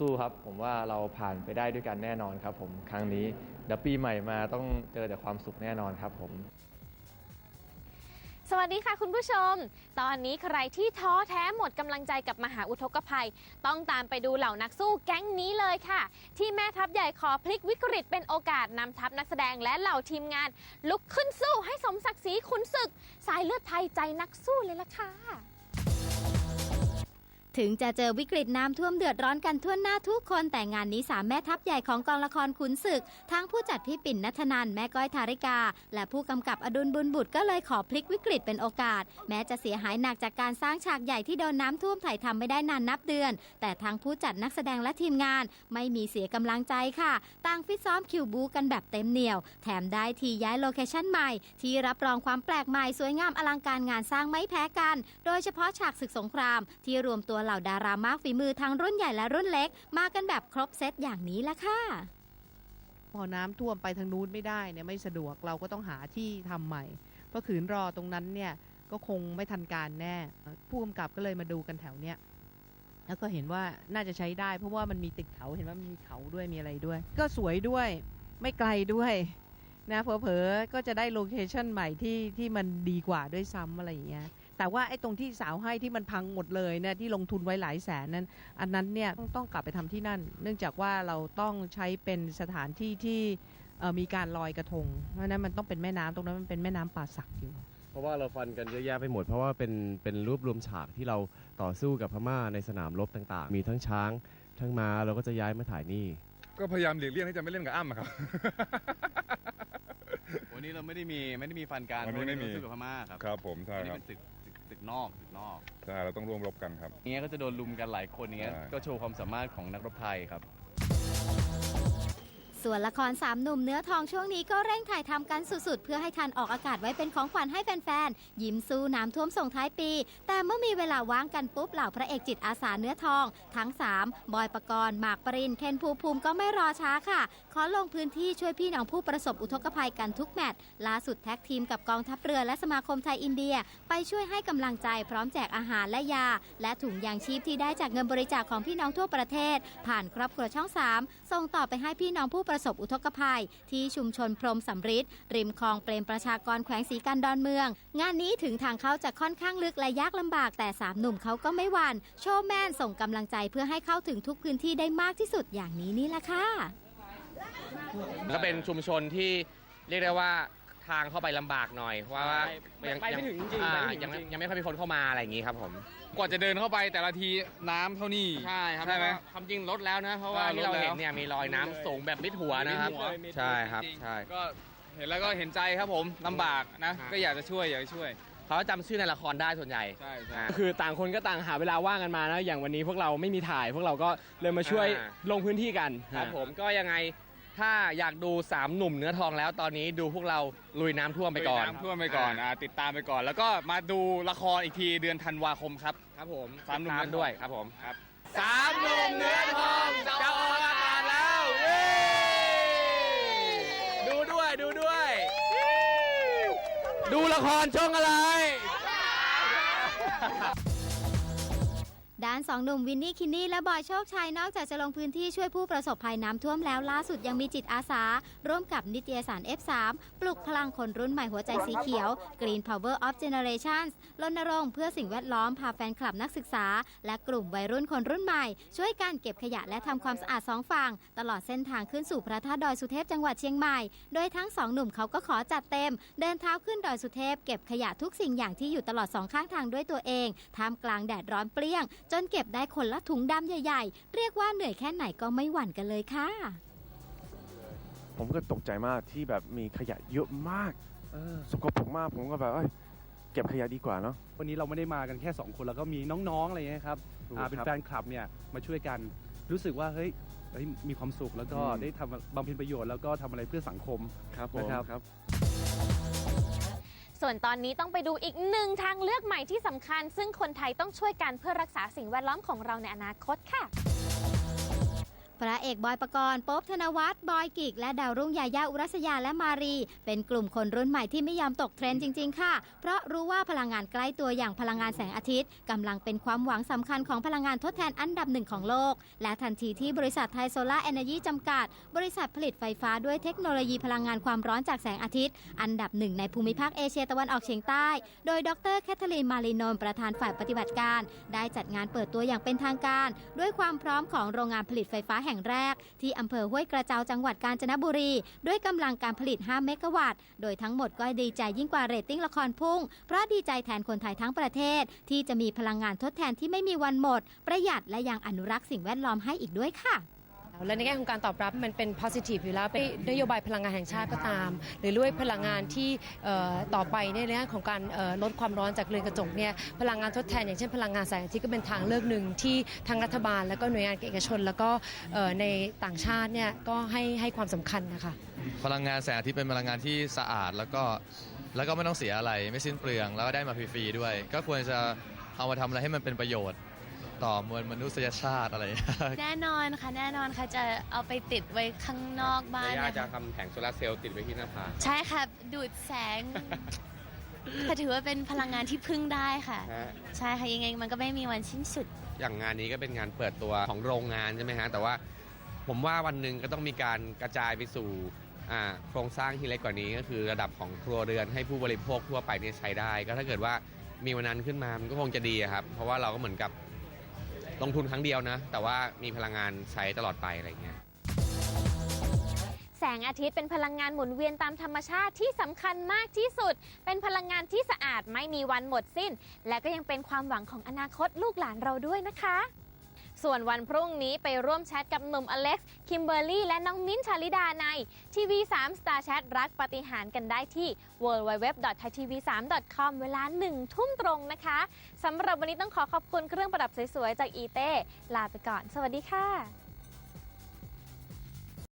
สู้ๆครับ ผมว่าเราผ่านไปได้ด้วยกันแน่นอนครับผมครั้งนี้เดี๋ยวปีใหม่มาต้องเจอแต่ความสุขแน่นอนครับผมสวัสดีค่ะคุณผู้ชม ตอนนี้ใครที่ท้อแท้หมดกำลังใจกับมหาอุทกภัย ต้องตามไปดูเหล่านักสู้แก๊งนี้เลยค่ะ ที่แม่ทัพใหญ่ขอพลิกวิกฤตเป็นโอกาสนำทัพนักแสดงและเหล่าทีมงาน ลุกขึ้นสู้ให้สมศักดิ์ศรีขุนศึก สายเลือดไทยใจนักสู้เลยล่ะค่ะ ถึงจะเจอวิกฤตน้ำท่วมเดือดร้อนกันทั่วหน้าทุกคน แต่งานนี้สามแม่ทัพใหญ่ของกองละครขุนศึก ทั้งผู้จัดพี่ปิ่นนัทนันแม่ก้อยธาริกา และผู้กำกับอดุลบุญบุตรก็เลยขอพลิกวิกฤตเป็นโอกาส แม้จะเสียหายหนักจากการสร้างฉากใหญ่ที่โดนน้ำท่วมถ่ายทำไม่ได้นานนับเดือน แต่ทั้งผู้จัดนักแสดงและทีมงาน ไม่มีเสียกำลังใจค่ะต่างฟิตซ้อมคิวบูกันแบบเต็มเหนียว แถมได้ทีย้ายโลเคชั่นใหม่ ที่รับรองความแปลกใหม่สวยงามอลังการงานสร้างไม่แพ้กัน โดยเฉพาะฉากศึกสงครามที่รวมตัวเหล่าดารามากฝีมือทั้งรุ่นใหญ่และรุ่นเล็ก มากันแบบครบเซตอย่างนี้ละค่ะ พอน้ำท่วมไปทางนู้นไม่ได้เนี่ยไม่สะดวกเราก็ต้องหาที่ทำใหม่เพราะขืนรอตรงนั้นเนี่ยก็คงไม่ทันการแน่ ผู้กำกับก็เลยมาดูกันแถวเนี้ยแล้วก็เห็นว่าน่าจะใช้ได้ เพราะว่ามันมีติดเขาเห็นว่ามันมีเขาด้วยมีอะไรด้วย ก็สวยด้วยไม่ไกลด้วยนะเผลอๆก็จะได้โลเคชั่นใหม่ที่ที่มันดีกว่าด้วยซ้ำอะไรอย่างเงี้ย แต่ว่าไอ้ตรงที่สาวให้ที่มันพังหมดเลยเนี่ยที่ลงทุนไว้หลายแสนนั้นอันนั้นเนี่ยต้องต้องกลับไปทำที่นั่น เนื่องจากว่าเราต้องใช้เป็นสถานที่ที่เอ่อมีการลอยกระทงเพราะฉะนั้นมันต้องเป็นแม่น้ำตรงนั้นมันเป็นแม่น้ำป่าสักอยู่ เพราะว่าเราฟันกันเยอะแยะไปหมด เพราะว่าเป็นเป็นรวบรวมฉากที่เราต่อสู้กับพม่าในสนามรบต่างๆ มีทั้งช้าง ทั้งม้าเราก็จะย้ายมาถ่ายนี่ ก็พยายามหลีกเลี่ยงที่จะไม่เล่นกับอ้ำอะครับวันนี้เราไม่ได้มีไม่ได้มีฟันการวันนี้ไม่มีเพราะว่าเราสู้กับพม่าครับครับผมใช่วันนี้ครับเป็นศึก ศึกศึกนอกศึกนอกใช่เราต้องร่วมรบกันครับอย่างเงี้ยก็จะโดนลุมกันหลายคนอย่างเงี้ยใช่ก็โชว์ความสามารถของนักรบไทยครับ ส่วนละครสามหนุ่มเนื้อทองช่วงนี้ก็เร่งถ่ายทำกันสุดๆ เพื่อให้ทันออกอากาศไว้เป็นของขวัญให้แฟนๆ ยิ้มสู้น้ำท่วมส่งท้ายปี แต่เมื่อมีเวลาว่างกันปุ๊บเหล่าพระเอกจิตอาสาเนื้อทอง ทั้ง 3 บอยปกรณ์หมากปรินเคนภูมิภูมิก็ไม่รอช้าค่ะ ขอลงพื้นที่ช่วยพี่น้องผู้ประสบอุทกภัยกันทุกแมตช์ล่าสุดแท็กทีมกับกองทัพเรือและสมาคมไทยอินเดีย ไปช่วยให้กำลังใจพร้อมแจกอาหารและยา และถุงยางชีพที่ได้จากเงินบริจาคของพี่น้องทั่วประเทศ ผ่านครอบครัวช่อง 3 ส่งต่อไปให้พี่น้องผู้ประประสบอุทกภัย ที่ชุมชนพรมสำริดริมคลองเปรมประชากรแขวงสีกันดอนเมือง งานนี้ถึงทางเข้าจะค่อนข้างลึกและยากลำบากแต่สามหนุ่มเขาก็ไม่หวั่นโชว์แมนส่งกำลังใจเพื่อให้เข้าถึงทุกพื้นที่ได้มากที่สุดอย่างนี้นี่แหละค่ะก็เป็นชุมชนที่เรียกได้ว่า ทางเข้าไปลำบากหน่อยเพราะว่าไปไปไม่ถึงจริงอ่าไปไม่ถึงยังไม่จริงยังไม่ค่อยมีคนเข้ามาอะไรอย่างนี้ครับผม กว่าจะเดินเข้าไปแต่ละทีน้ำเท่านี้ ใช่ครับใช่ไหม แล้วก็ความจริงลดแล้วนะ เพราะว่าอ่าที่เราลดแล้ว เห็นเนี่ยมีรอยน้ำสูงแบบมิดหัวนะครับ มิดหัว ใช่ครับจงๆใช่ ก็เห็นแล้วก็เห็นใจครับผมลำบากนะครับก็อยากจะช่วยอยากจะช่วย เขาจำชื่อในละครได้ส่วนใหญ่ใช่ใช่ อ่า คือต่างคนก็ต่างหาเวลาว่างกันมานะอย่างวันนี้พวกเราไม่มีถ่าย พวกเราก็เลยมาช่วยอ่า ลงพื้นที่กันครับผมก็ยังไง ถ้าอยากดูสามหนุ่มเนื้อทองแล้วตอนนี้ดูพวกเราลุยน้ำท่วมไปก่อนลุยน้ำท่วมไปก่อนอ่าติดตามไปก่อน แล้วก็มาดูละครอีกทีเดือนธันวาคมครับ ครับผมสามหนุ่มติดตด้วยครับผมครับสามหนุ่มเนื้อทองจะออกอากาศแล้วเย้ดูด้วยดูด้วย ดูละครช่องอะไรด้านสองหนุ่มวินนี่คินนี่และบอยโชคชัยนอกจากจะลงพื้นที่ช่วยผู้ประสบภัยน้ำท่วมแล้วล่าสุดยังมีจิตอาสา ร่วมกับนิตยสาร F3 ปลุกพลังคนรุ่นใหม่หัวใจสีเขียว Green Power of Generations รณรงค์เพื่อสิ่งแวดล้อมพาแฟนคลับนักศึกษา และกลุ่มวัยรุ่นคนรุ่นใหม่ ช่วยกันเก็บขยะและทำความสะอาดสองฝั่งตลอดเส้นทางขึ้นสู่พระธาตุดอยสุเทพจังหวัดเชียงใหม่ โดยทั้งสองหนุ่มเขาก็ขอจัดเต็ม เดินเท้าขึ้นดอยสุเทพเก็บขยะทุกสิ่งอย่างที่อยู่ตลอดสองข้างทางด้วยตัวเองท่ามกลางแดดร้อนเปรี้ยง จนเก็บได้คนละถุงดำใหญ่ ๆ เรียกว่าเหนื่อยแค่ไหนก็ไม่หวั่นกันเลยค่ะ ผมก็ตกใจมากที่แบบมีขยะเยอะมากสกปรกมากผมก็แบบเอ้ยเก็บขยะดีกว่าเนาะวันนี้เราไม่ได้มากันแค่ 2 คนแล้วก็มีน้องๆอะไรเงี้ยครับถูกอ่าเป็นครับแฟนคลับเนี่ยมาช่วยกันรู้สึกว่าเฮ้ยเฮ้ยมีความสุขแล้วก็อืมได้ทำบำเพ็ญประโยชน์แล้วก็ทำอะไรเพื่อสังคมครับผมนะครับครับ ส่วนตอนนี้ต้องไปดูอีกหนึ่งทางเลือกใหม่ที่สำคัญ ซึ่งคนไทยต้องช่วยกันเพื่อรักษาสิ่งแวดล้อมของเราในอนาคตค่ะ พระเอกบอยปกรณ์ป๊บธนวัฒน์บอยกิก และดาวรุ่งยายาอุรัสยาและมารี เป็นกลุ่มคนรุ่นใหม่ที่ไม่ยอมตกเทรนด์จริง ๆ ค่ะ เพราะรู้ว่าพลังงานใกล้ตัวอย่างพลังงานแสงอาทิตย์กำลังเป็นความหวังสำคัญของพลังงานทดแทนอันดับหนึ่งของโลก และทันทีที่บริษัทไทยโซลาร์เอเนจีจำกัด บริษัทผลิตไฟฟ้าด้วยเทคโนโลยีพลังงานความร้อนจากแสงอาทิตย์ อันดับหนึ่งในภูมิภาคเอเชียตะวันออกเฉียงใต้ โดยดรแคทเธอรีนมารีนนประธานฝ่ายปฏิบัติการ ได้จัดงานเปิดตัวอย่างเป็นทางการ ด้วยความพร้อมของโรงงานผลิตไฟฟ้าแห่งแรก ที่อำเภอห้วยกระเจ้าจังหวัดกาญจนบุรี ด้วยกำลังการผลิต 5 เมกะวัตต์ โดยทั้งหมดก็ดีใจยิ่งกว่าเรตติ้งละครพุ่ง เพราะดีใจแทนคนไทยทั้งประเทศ ที่จะมีพลังงานทดแทนที่ไม่มีวันหมด ประหยัดและยังอนุรักษ์สิ่งแวดล้อมให้อีกด้วยค่ะ และในแง่ของการตอบรับมันเป็น positive อยู่แล้วเป็นนโยบายพลังงานแห่งชาติก็ตาม หรือด้วยพลังงานที่ต่อไปในเรื่องของการลดความร้อนจากเรือนกระจกเนี่ยพลังงานทดแทนอย่างเช่นพลังงานแสงอาทิตย์ก็เป็นทางเลือกหนึ่งที่ทางรัฐบาล แล้วก็หน่วยงานเอกชน แล้วก็ในต่างชาติเนี่ยก็ให้ให้ความสำคัญนะคะพลังงานแสงอาทิตย์เป็นพลังงานที่สะอาดแล้วก็แล้วก็ไม่ต้องเสียอะไรไม่สิ้นเปลืองแล้วก็ได้มาฟรีๆด้วย ก็ควรจะเอามาทำอะไรให้มันเป็นประโยชน์ ต่อมวลมนุษยชาติอะไรอย่างเงี้ยแน่นอนค่ะ แน่นอนค่ะจะเอาไปติดไว้ข้างนอกบ้านย่านะจะคะทำแผงโซลาร์เซลล์ติดไว้ที่หน้าผาใช่ค่ะ ดูดแสง แต่ถือว่าเป็นพลังงานที่พึ่งได้ค่ะ ฮะใช่ค่ะยังไงมันก็ไม่มีวันสิ้นสุด อย่างงานนี้ก็เป็นงานเปิดตัวของโรงงานใช่ไหมฮะ แต่ว่าผมว่าวันหนึ่งก็ต้องมีการกระจายไปสู่อ่าโครงสร้างที่เล็กกว่านี้ก็คือระดับของครัวเรือนให้ผู้บริโภคทั่วไปเนี่ยใช้ได้ ก็ถ้าเกิดว่ามีวันนั้นขึ้นมามันก็คงจะดีอะครับ เพราะว่าเราก็เหมือนกับ ลงทุนครั้งเดียวนะ แต่ว่ามีพลังงานใช้ตลอดไปอะไรเงี้ยแสงอาทิตย์เป็นพลังงานหมุนเวียนตามธรรมชาติที่สำคัญมากที่สุด เป็นพลังงานที่สะอาดไม่มีวันหมดสิ้น และก็ยังเป็นความหวังของอนาคตลูกหลานเราด้วยนะคะ ส่วนวันพรุ่งนี้ไปร่วมแชทกับหนุ่มอเล็กซ์คิมเบอร์รี่และน้องมิ้นท์ชาลิดาในทีวี3 Star Chat รักปฏิหารกันได้ที่ www.thaitv3.com เวลา1ทุ่มตรงนะคะสำหรับวันนี้ต้องขอขอบคุณเครื่องประดับสวยๆ จากอีเต้ลาไปก่อน สวัสดีค่ะ